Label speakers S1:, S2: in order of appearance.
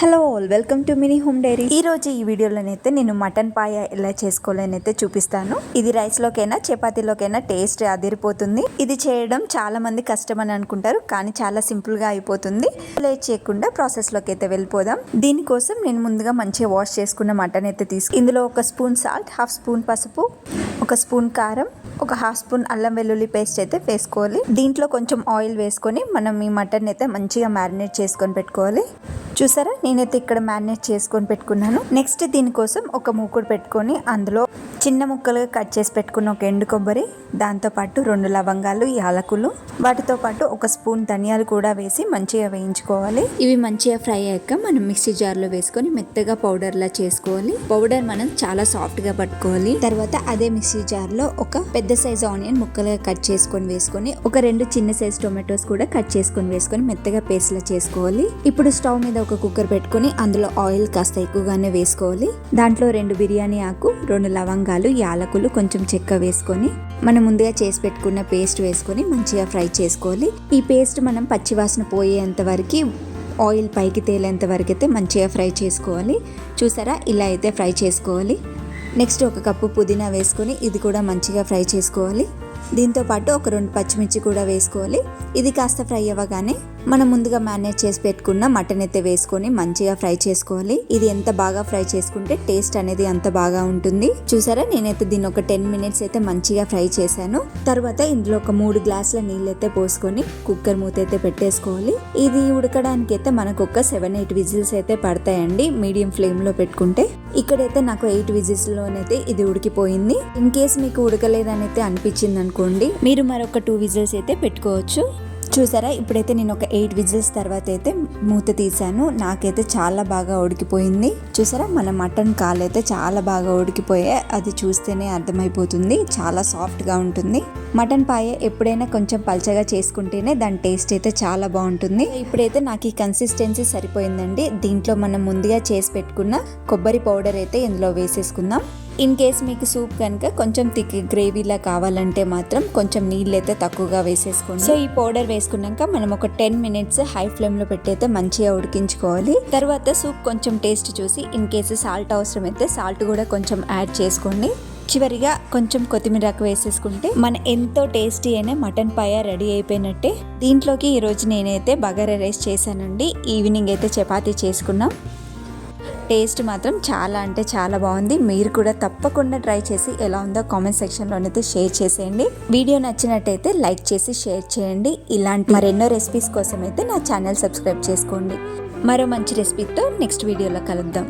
S1: Hello all welcome to mini home diary. ఈ రోజు ఈ వీడియోలోనైతే నేను మటన్ పాయ ఎలా చేసుకోవాలనైతే చూపిస్తాను. ఇది రైస్ లోకైనా చపాతీలోకైనా టేస్ట్ అదిరిపోతుంది. ఇది చేయడం చాలా మంది కష్టం అని అనుకుంటారు కానీ చాలా సింపుల్గా అయిపోతుంది. లేట్ చేయకుండా ప్రాసెస్లోకి అయితే వెళ్ళిపోదాం. దీనికోసం నేను ముందుగా మంచిగా వాష్ చేసుకున్న మటన్ అయితే తీసుకు ఇందులో ఒక స్పూన్ సాల్ట్ హాఫ్ స్పూన్ పసుపు ఒక స్పూన్ కారం ఒక హాఫ్ స్పూన్ అల్లం వెల్లుల్లి పేస్ట్ అయితే వేసుకోవాలి. దీంట్లో కొంచెం ఆయిల్ వేసుకొని మనం ఈ మటన్ అయితే మంచిగా మ్యారినేట్ చేసుకొని పెట్టుకోవాలి. చూసారా? నేనైతే ఇక్కడ మ్యారినేట్ చేసుకొని పెట్టుకున్నాను. నెక్స్ట్ దీనికోసం ఒక మూకుడు పెట్టుకొని అందులో చిన్న ముక్కలుగా కట్ చేసి పెట్టుకున్న ఒక ఎండు కొబ్బరి దాంతోపాటు రెండు లవంగాలు యాలకులు వాటితో పాటు ఒక స్పూన్ ధనియాలు కూడా వేసి మంచిగా వేయించుకోవాలి.
S2: ఇవి మంచిగా ఫ్రై అయ్యాక మనం మిక్సీ జార్లో వేసుకొని మెత్తగా పౌడర్లా చేసుకోవాలి. పౌడర్ మనం చాలా సాఫ్ట్గా పట్టుకోవాలి. తర్వాత అదే మిక్సీ జార్లో ఒక పెద్ద సైజ్ ఆనియన్ ముక్కలుగా కట్ చేసుకొని వేసుకొని ఒక రెండు చిన్న సైజ్ టొమాటోస్ కూడా కట్ చేసుకొని వేసుకొని మెత్తగా పేస్ట్లా చేసుకోవాలి. ఇప్పుడు స్టవ్ మీద ఒక ఒక కుక్కర్ పెట్టుకొని అందులో ఆయిల్ కాస్త ఎక్కువగానే వేసుకోవాలి. దాంట్లో రెండు బిర్యానీ ఆకు రెండు లవంగాలు యాలకులు కొంచెం చెక్క వేసుకొని మనం ముందుగా చేసి పెట్టుకున్న పేస్ట్ వేసుకొని మంచిగా ఫ్రై చేసుకోవాలి. ఈ పేస్ట్ మనం పచ్చివాసన పోయేంత వరకు ఆయిల్ పైకి తేలేంత వరకు అయితే మంచిగా ఫ్రై చేసుకోవాలి. చూసారా? ఇలా అయితే ఫ్రై చేసుకోవాలి. నెక్స్ట్ ఒక కప్పు పుదీనా వేసుకొని ఇది కూడా మంచిగా ఫ్రై చేసుకోవాలి. దీంతో పాటు ఒక రెండు పచ్చిమిర్చి కూడా వేసుకోవాలి. ఇది కాస్త ఫ్రై అవ్వగానే మనం ముందుగా మ్యారినేట్ చేసి పెట్టుకున్న మటన్ అయితే వేసుకొని మంచిగా ఫ్రై చేసుకోవాలి. ఇది ఎంత బాగా ఫ్రై చేసుకుంటే టేస్ట్ అనేది అంత బాగా ఉంటుంది. చూసారా? నేనైతే దీన్ని ఒక టెన్ మినిట్స్ అయితే మంచిగా ఫ్రై చేశాను. తర్వాత ఇందులో ఒక మూడు గ్లాసుల నీళ్ళు అయితే పోసుకొని కుక్కర్ మూత అయితే పెట్టేసుకోవాలి. ఇది ఉడకడానికి అయితే మనకు ఒక సెవెన్ ఎయిట్ విజిల్స్ అయితే పడతాయండి మీడియం ఫ్లేమ్లో పెట్టుకుంటే. ఇక్కడైతే నాకు ఎయిట్ విజిల్స్ లోనైతే ఇది ఉడికిపోయింది. ఇన్ కేస్ మీకు ఉడకలేదని అయితే అనిపించింది అనుకోండి మీరు మరొక టూ విజిల్స్ అయితే పెట్టుకోవచ్చు. చూసారా? ఇప్పుడైతే నేను ఒక ఎయిట్ విజిల్స్ తర్వాత అయితే మూత తీసాను నాకైతే చాలా బాగా ఉడికిపోయింది. చూసారా? మన మటన్ కాలు అయితే చాలా బాగా ఉడికిపోయే అది చూస్తేనే అర్థమైపోతుంది. చాలా సాఫ్ట్గా ఉంటుంది. మటన్ పాయ ఎప్పుడైనా కొంచెం పల్చగా చేసుకుంటేనే దాని టేస్ట్ అయితే చాలా బాగుంటుంది. ఇప్పుడైతే నాకు ఈ కన్సిస్టెన్సీ సరిపోయిందండి. దీంట్లో మనం ముందుగా చేసి పెట్టుకున్న కొబ్బరి పౌడర్ అయితే ఇందులో వేసేసుకుందాం. ఇన్ కేస్ మీకు సూప్ కనుక కొంచెం థిక్ గ్రేవీలా కావాలంటే మాత్రం కొంచెం నీళ్ళు అయితే తక్కువగా వేసేసుకోండి. సో ఈ పౌడర్ వేసుకున్నాక మనం ఒక టెన్ మినిట్స్ హై ఫ్లేమ్లో పెట్టయితే మంచిగా ఉడికించుకోవాలి. తర్వాత సూప్ కొంచెం టేస్ట్ చూసి ఇన్ కేసు సాల్ట్ అవసరం అయితే సాల్ట్ కూడా కొంచెం యాడ్ చేసుకోండి. చివరిగా కొంచెం కొత్తిమీరకు వేసేసుకుంటే మన ఎంతో టేస్టీ అయిన మటన్ పాయ రెడీ అయిపోయినట్టే. దీంట్లోకి ఈరోజు నేనైతే బగారా రైస్ చేశానండి. ఈవినింగ్ అయితే చపాతీ చేసుకున్నాం. టేస్ట్ మాత్రం చాలా అంటే చాలా బాగుంది. మీరు కూడా తప్పకుండా ట్రై చేసి ఎలా ఉందో కామెంట్ సెక్షన్లోనైతే షేర్ చేసేయండి. వీడియో నచ్చినట్టయితే లైక్ చేసి షేర్ చేయండి. ఇలాంటి మరెన్నో రెసిపీస్ కోసం అయితే నా ఛానల్ సబ్స్క్రైబ్ చేసుకోండి. మరో మంచి రెసిపీతో నెక్స్ట్ వీడియోలో కలుద్దాం.